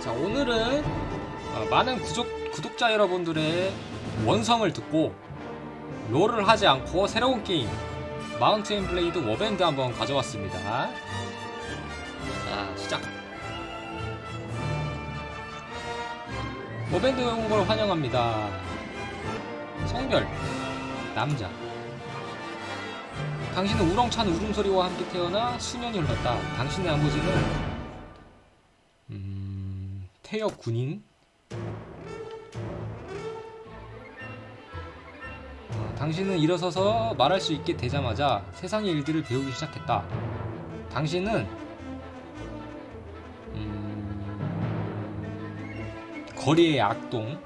자 오늘은 어, 많은 구독, 구독자 여러분들의 원성을 듣고 롤을 하지 않고 새로운 게임 마운트인 블레이드 워밴드 한번 가져왔습니다. 자 시작. 워밴드 온 걸 환영합니다. 성별 남자. 당신은 우렁찬 울음소리와 함께 태어나 수년이 흘렀다. 당신의 아버지는 음, 태역 군인. 어, 당신은 일어서서 말할 수 있게 되자마자 세상의 일들을 배우기 시작했다. 당신은 음, 거리의 악동.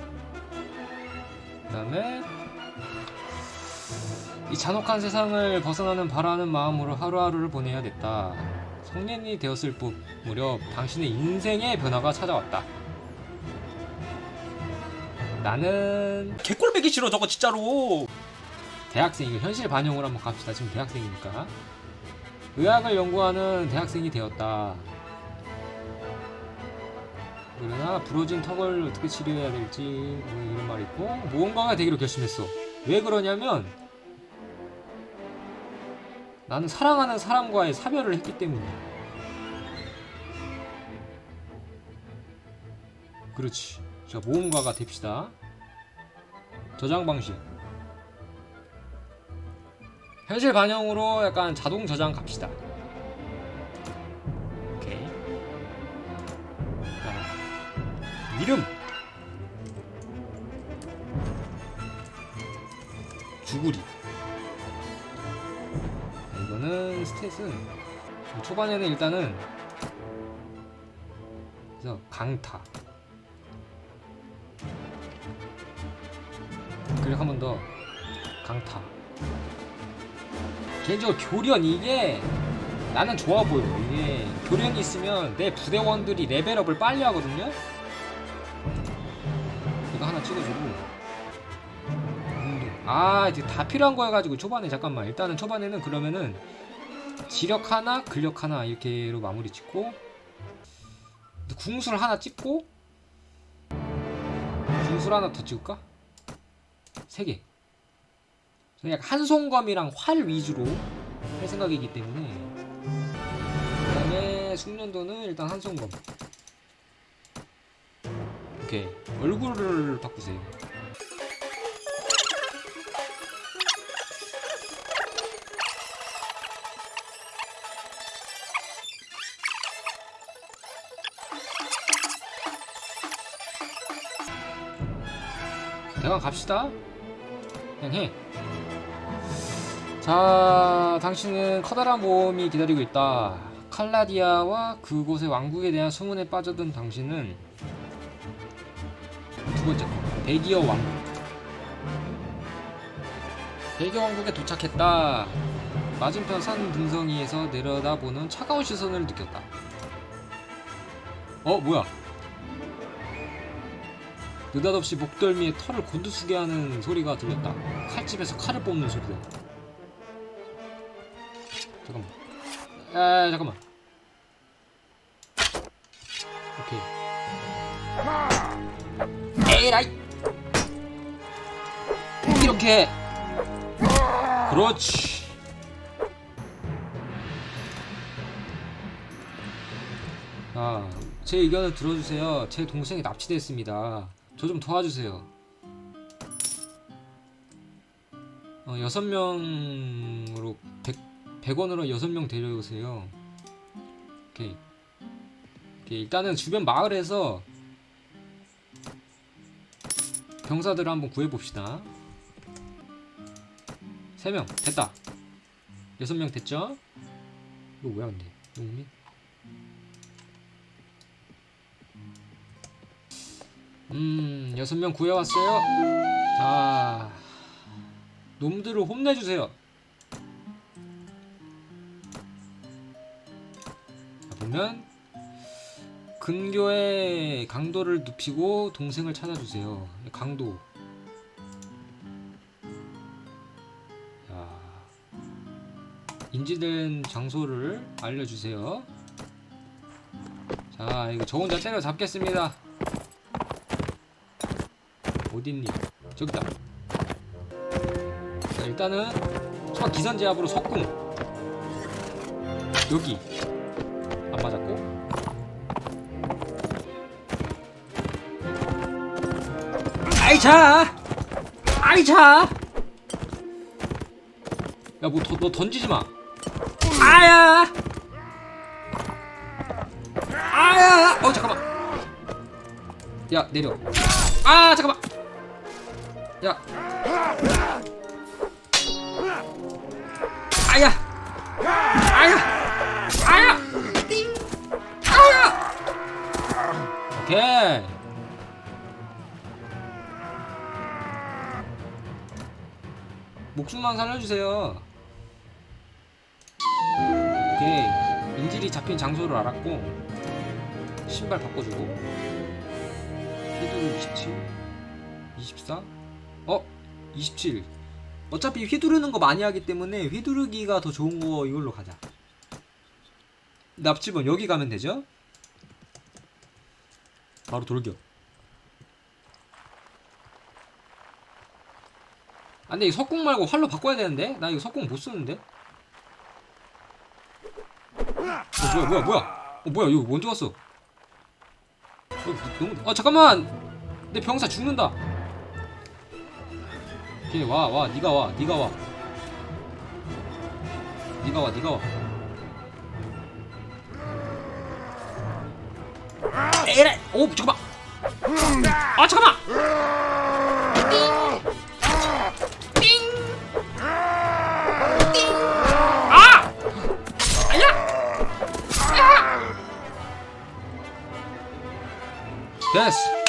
그다음에 이 잔혹한 세상을 벗어나는 바라는 마음으로 하루하루를 보내야 됐다. 성년이 되었을 부- 무렵 당신의 인생의 변화가 찾아왔다. 나는 개꼴배기 싫어 저거 진짜로 대학생 이거 현실 반영으로 한번 갑시다. 지금 대학생이니까 의학을 연구하는 대학생이 되었다. 그러나 부러진 턱을 어떻게 치료해야 될지 뭐 이런 말이 있고 무언가가 되기로 결심했어. 왜 그러냐면 나는 사랑하는 사람과의 사별을 했기 때문이야. 그렇지. 자 모험가가 됩시다. 저장 방식. 현실 반영으로 약간 자동 저장 갑시다. 오케이. 자, 이름. 주구리. 자, 이거는 스탯은 초반에는 일단은 그래서 강타. 그리고 한 번 더 강타. 개인적으로 교련 이게 나는 좋아 보여. 이게 교련이 있으면 내 부대원들이 레벨업을 빨리 하거든요. 이거 하나 찍어주고. 아 이제 다 필요한 거여가지고 초반에 잠깐만 일단은 초반에는 그러면은 지력 하나 근력 하나 이렇게로 마무리 짓고 궁술 하나 찍고 궁술 하나 더 찍을까? 세 개. 저는 약간 한송검이랑 활 위주로 할 생각이기 때문에 그 다음에 숙련도는 일단 한송검. 오케이 얼굴을 바꾸세요. 대강 갑시다 그냥 해 자, 당신은 커다란 모험이 기다리고 있다. 칼라디아와 그곳의 왕국에 대한 소문에 빠져든 당신은 두 번째 거, 대기어 왕국. 대기어 왕국에 도착했다. 맞은편 산 등성이에서 내려다보는 차가운 시선을 느꼈다. 어, 뭐야? 느닷없이 목덜미에 털을 곤두쓰게 하는 소리가 들렸다. 칼집에서 칼을 뽑는 소리다. 잠깐만. 아 잠깐만. 오케이. 에라이. 이렇게. 그렇지. 아, 제 의견을 들어주세요. 제 동생이 납치됐습니다. 저 좀 도와주세요. 어, 여섯 명으로 100, 100 원으로 6명 데려오세요. 오케이. 오케이. 일단은 주변 마을에서 병사들을 한번 구해봅시다. 3명. 됐다. 6명 됐죠? 이거 왜안 돼? 용민? 음, 6명 구해왔어요. 자, 놈들을 혼내주세요. 자, 보면 근교의 강도를 눕히고 동생을 찾아주세요. 강도. 자, 인지된 장소를 알려주세요. 자, 자 이거 저 혼자 때려 잡겠습니다 어딨니? 저기다. 자 일단은 첫 기선 제압으로 석궁. 여기. 안 맞았고. 아이차 아이차 야뭐 너 던지지 마. 아야! 아야! 어 잠깐만. 야 내려. 아 잠깐만 야. 아야. 아야. 아야. 아야. 오케이. 목숨만 살려주세요. 오케이. 인질이 잡힌 장소를 알았고 신발 바꿔주고. 휘두르 27 24 어? 27 어차피 휘두르는 거 많이 하기 때문에 휘두르기가 더 좋은 거 이걸로 가자 납치범 여기 가면 되죠? 바로 돌격 아 근데 이 석궁 말고 활로 바꿔야 되는데? 나 이거 석궁 못 쓰는데? 어 뭐야 뭐야 뭐야 어 뭐야 이거 먼저 왔어 어, 너무 아 잠깐만 내 병사 죽는다 오케이 와와 니가 와 니가 와 니가 와 니가 와 에라이 오 잠깐만 아 잠깐만 아! 아야! 됐어.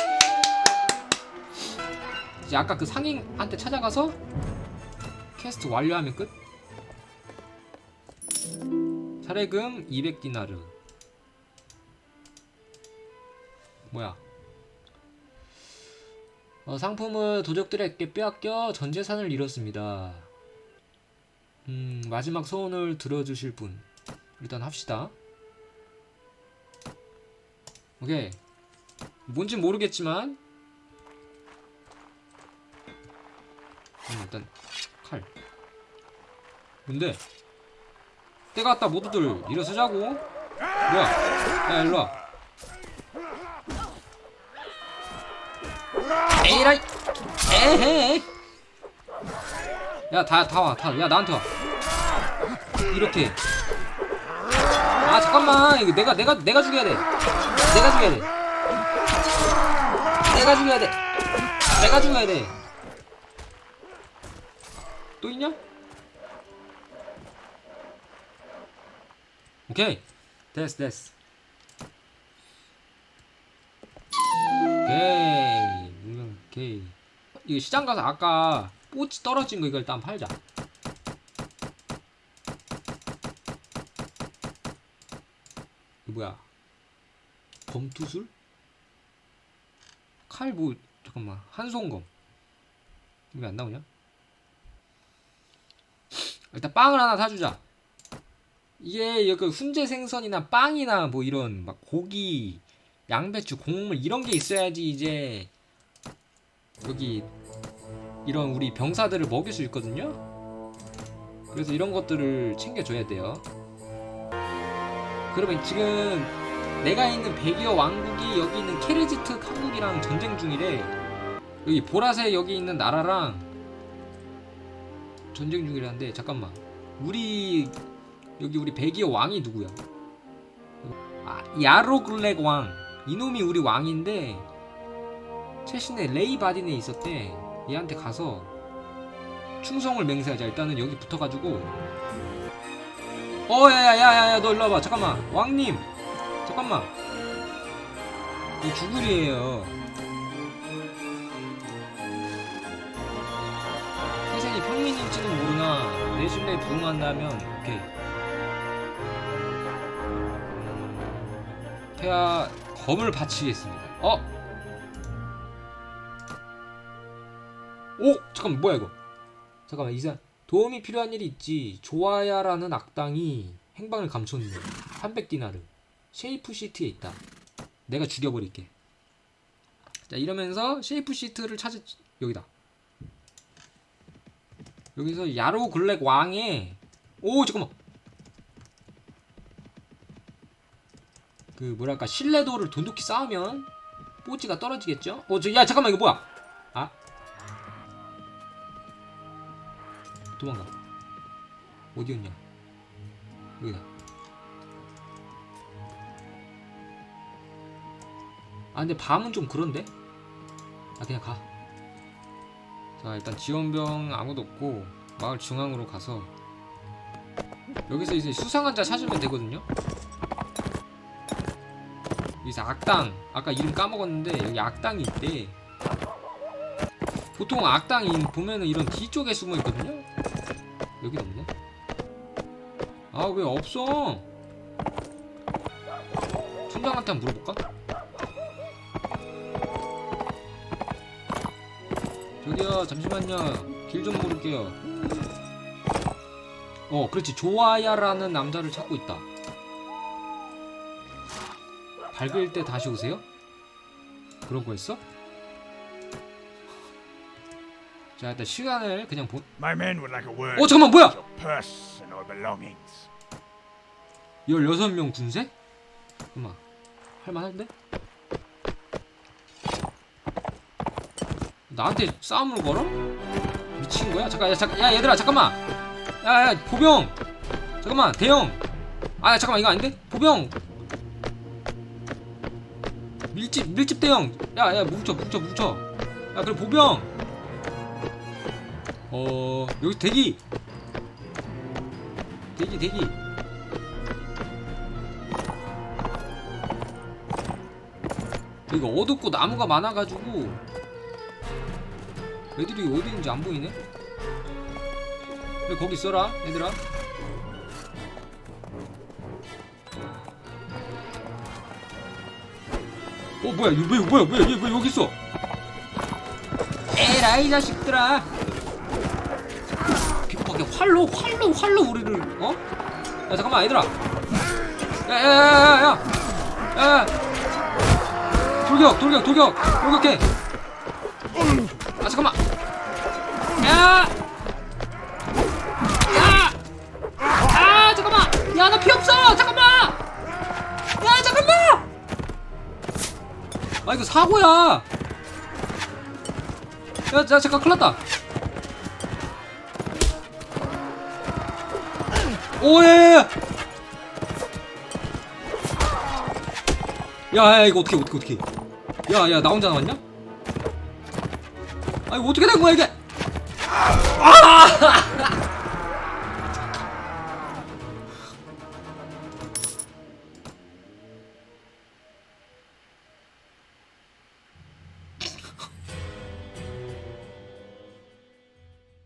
이제 아까 그 상인한테 찾아가서 퀘스트 완료하면 끝. 차례금 200디나르. 뭐야? 어, 상품을 도적들에게 빼앗겨 전 재산을 잃었습니다. 음, 마지막 소원을 들어주실 분. 일단 합시다. 오케이. 뭔진 모르겠지만. 일단, 칼. 뭔데? 때가 왔다, 모두들. 일어서자고. 뭐야? 야, 일로와. 에이라이! 에헤이! 야, 다, 다 와, 다. 야, 나한테 와. 이렇게. 아, 잠깐만. 이거 내가, 내가, 내가 죽여야 돼. 내가 죽여야 돼. 내가 죽여야 돼. 내가 죽여야 돼. 또 있냐? 오케이. 됐어, 됐어. 오케이. 오케이. 이거 시장 가서 아까 뽀치 떨어진 거 이거 일단 팔자. 이거 뭐야? 검투술? 칼 뭐 잠깐만 한송검 왜 안 나오냐? 일단 빵을 하나 사주자. 이게 여기 훈제 생선이나 빵이나 뭐 이런 막 고기, 양배추, 곡물 이런 게 있어야지 이제 여기 이런 우리 병사들을 먹일 수 있거든요. 그래서 이런 것들을 챙겨줘야 돼요. 그러면 지금 내가 있는 백이어 왕국이 여기 있는 케르지트 강국이랑 전쟁 중이래. 여기 보라색 여기 있는 나라랑 전쟁 중이라는데 잠깐만. 우리 여기 우리 백이어 왕이 누구야? 아 야로글렉 왕. 이놈이 우리 왕인데 최신에 레이 바딘에 있었대. 얘한테 가서 충성을 맹세하자. 일단은 여기 붙어가지고. 어, 야야야야야, 너 일로 와봐. 잠깐만, 왕님. 잠깐만. 이 주글이에요. 평민일지는 모르나 내 신뢰에 부응한다면 오케이. 태아 검을 바치겠습니다. 어? 오 잠깐만 뭐야 이거 잠깐만 이사 도움이 필요한 일이 있지 조아야라는 악당이 행방을 감췄네 300디나르 쉐이프 시티에 있다 내가 죽여버릴게. 자 이러면서 쉐이프 시트를 찾을 여기다. 여기서 야로 글랙 왕의 오 잠깐만 그 뭐랄까 신뢰도를 돈독히 쌓으면 뽀찌가 떨어지겠죠? 어 저 야 잠깐만 이거 뭐야? 아 도망가 어디였냐? 여기다. 아 근데 밤은 좀 그런데? 아 그냥 가. 자 일단 지원병 아무도 없고 마을 중앙으로 가서 여기서 이제 수상한 자 찾으면 되거든요. 여기서 악당 아까 이름 까먹었는데 여기 악당이 있대. 보통 악당이 보면은 이런 뒤쪽에 숨어 있거든요. 여기 없네. 아 왜 없어? 촌장한테 한번 물어볼까? 저기요 잠시만요 길좀 물을게요 어 그렇지 좋아야라는 남자를 찾고 있다 밝을 때 다시 오세요? 그런 거였어? 자 일단 시간을 그냥 보... My men would like a word. 어 잠깐만 뭐야! Your purse and our belongings. 16명 군세? 잠깐만 할만한데? 나한테 싸움을 걸어? 미친 거야? 잠깐 야, 잠깐 야 얘들아 잠깐만. 야 야 보병. 잠깐만 대형. 아 잠깐만 이거 아닌데? 보병. 밀집 밀집 대형. 야 야 뭉쳐 뭉쳐 뭉쳐. 야 그래 보병. 어 여기 대기. 대기 대기. 여기 어둡고 나무가 많아가지고 애들이 어디 있는지 안 보이네? 그래 거기 있어라 얘들아. 어 뭐야 왜 뭐야 뭐야 얘왜 여기 있어? 에라이 자식들아. 비겁하게 활로 활로 활로 우리를 어? 야 잠깐만 얘들아. 야야야야야 야. 돌격 돌격 돌격. 돌격해 아 잠깐만. 야! 야! 아 잠깐만. 야 나 피 없어. 잠깐만. 야 잠깐만. 아 이거 사고야. 야, 야 잠깐 큰일 났다. 오예 야, 야. 이거 어떻게 어떻게 어떻게? 야야 나 혼자 나왔냐? 아 이거 어떻게 된 거야 이게 아!